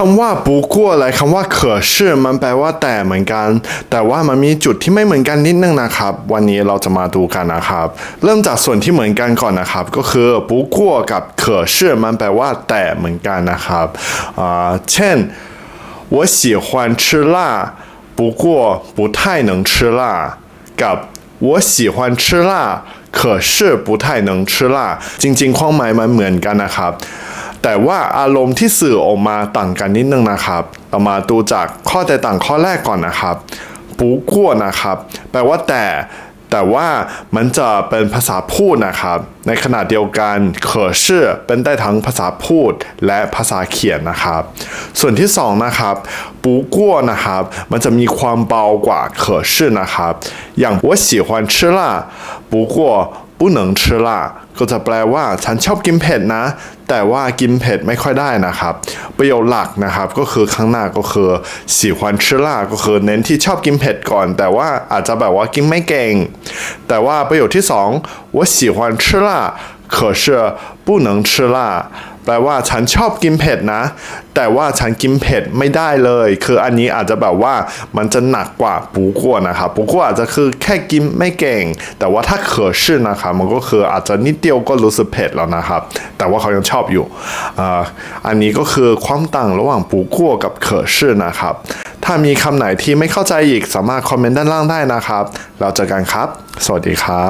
คำว่า不过และคำว่า可是มันแปลว่าแต่เหมือนกัน แต่ว่ามันมีจุดที่ไม่เหมือนกันนิดนึงนะครับ วันนี้เราจะมาดูกันนะครับ เริ่มจากส่วนที่เหมือนกันก่อนนะครับ ก็คือ不过กับ可是มันแปลว่าแต่เหมือนกันนะครับอ่าเช่น我喜欢吃辣不过不太能吃辣กับ我喜欢吃辣可是不太能吃辣จริงๆ ความหมายมันเหมือนกันนะครับ แต่ว่าอารมณ์ที่สื่อออกมาต่างกันนิดนึงนะครับ เรามาดูจากข้อแตกต่างข้อแรกก่อนนะครับปูกั่วนะครับ แปลว่าแต่ แต่ว่ามันจะเป็นภาษาพูดนะครับ ในขณะเดียวกันเขอชื่อเป็นได้ทั้งภาษาพูดและภาษาเขียนนะครับ ส่วนที่สองนะครับปูกั่วนะครับ มันจะมีความเบากว่าเขอชื่อนะครับ อย่าง我喜欢吃辣不过不能吃辣ก็จะแปลว่าฉันชอบกินเผ็ดนะ แต่ว่ากินเผ็ดไม่ค่อยได้นะครับ ประโยคหลักนะครับก็คือข้างหน้าก็คือ喜欢吃辣ก็คือเน้นที่ชอบกินเผ็ดก่อน แต่ว่าอาจจะแบบว่ากินไม่เก่ง แต่ว่าประโยคที่สอง我喜欢吃辣 可是不能吃辣แปลว่าฉันชอบกินเผ็ดนะ แต่ว่าฉันกินเผ็ดไม่ได้เลย คืออันนี้อาจจะแบบว่ามันจะหนักกว่าปูกัวนะครับปูกัวอาจจะคือแค่กินไม่เก่ง แต่ว่าถ้าเขอชื่อนะครับมันก็คืออาจจะนิดเดียวก็รู้สึกเผ็ดแล้วนะครับ แต่ว่าเขายังชอบอยู่อันนี้ก็คือความต่างระหว่างปูกัวกับเขอชื่อนะครับ ถ้ามีคำไหนที่ไม่เข้าใจอีกสามารถคอมเมนต์ด้านล่างได้นะครับ เราเจอกันครับ สวัสดีครับ